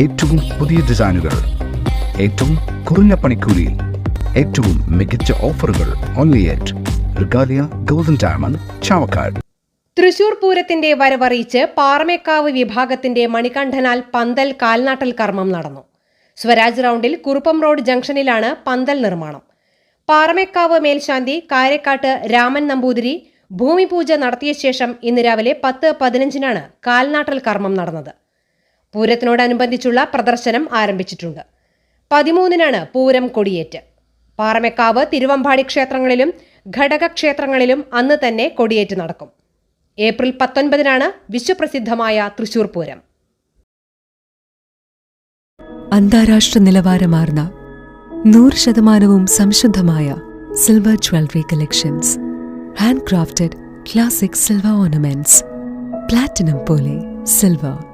ഏറ്റവും പുതിയ ഡിസൈനുകൾ ഏറ്റവും കുറഞ്ഞ പണിക്കൂലിയിൽ ഏറ്റവും മികച്ച ഓഫറുകൾ only at Regalia golden diamond Chavakkad Thrissur പൂരത്തിന്റെ വരവറിയിച്ച് പാറമേക്കാവ് വിഭാഗത്തിന്റെ മണികണ്ഠനാൽ പന്തൽ കാൽനാട്ടൽ കർമ്മം നടന്നു. സ്വരാജ് റൗണ്ടിൽ കുറുപ്പം റോഡ് ജംഗ്ഷനിലാണ് പന്തൽ നിർമ്മാണം. പാറമേക്കാവ് മേൽശാന്തി കാരക്കാട്ട് രാമൻ നമ്പൂതിരി ഭൂമിപൂജ നടത്തിയ ശേഷം ഇന്ന് രാവിലെ പത്ത് പതിനഞ്ചിനാണ് കാൽനാട്ടൽ കർമ്മം നടന്നത്. പൂരത്തിനോടനുബന്ധിച്ചുള്ള പ്രദർശനം ആരംഭിച്ചിട്ടുണ്ട്. പതിമൂന്നിനാണ് പൂരം കൊടിയേറ്റ്. പാറമേക്കാവ് തിരുവമ്പാടി ക്ഷേത്രങ്ങളിലും ഘടകക്ഷേത്രങ്ങളിലും അന്ന് തന്നെ കൊടിയേറ്റ് നടക്കും. ഏപ്രിൽ പത്തൊൻപതിനാണ് വിശ്വപ്രസിദ്ധമായ തൃശൂർ പൂരം. അന്താരാഷ്ട്ര നിലവാരമാർന്ന നൂറ് ശതമാനവും സംശുദ്ധമായ silver jewellery collections. Hand crafted classic silver ornaments. Platinum പോലെ silver.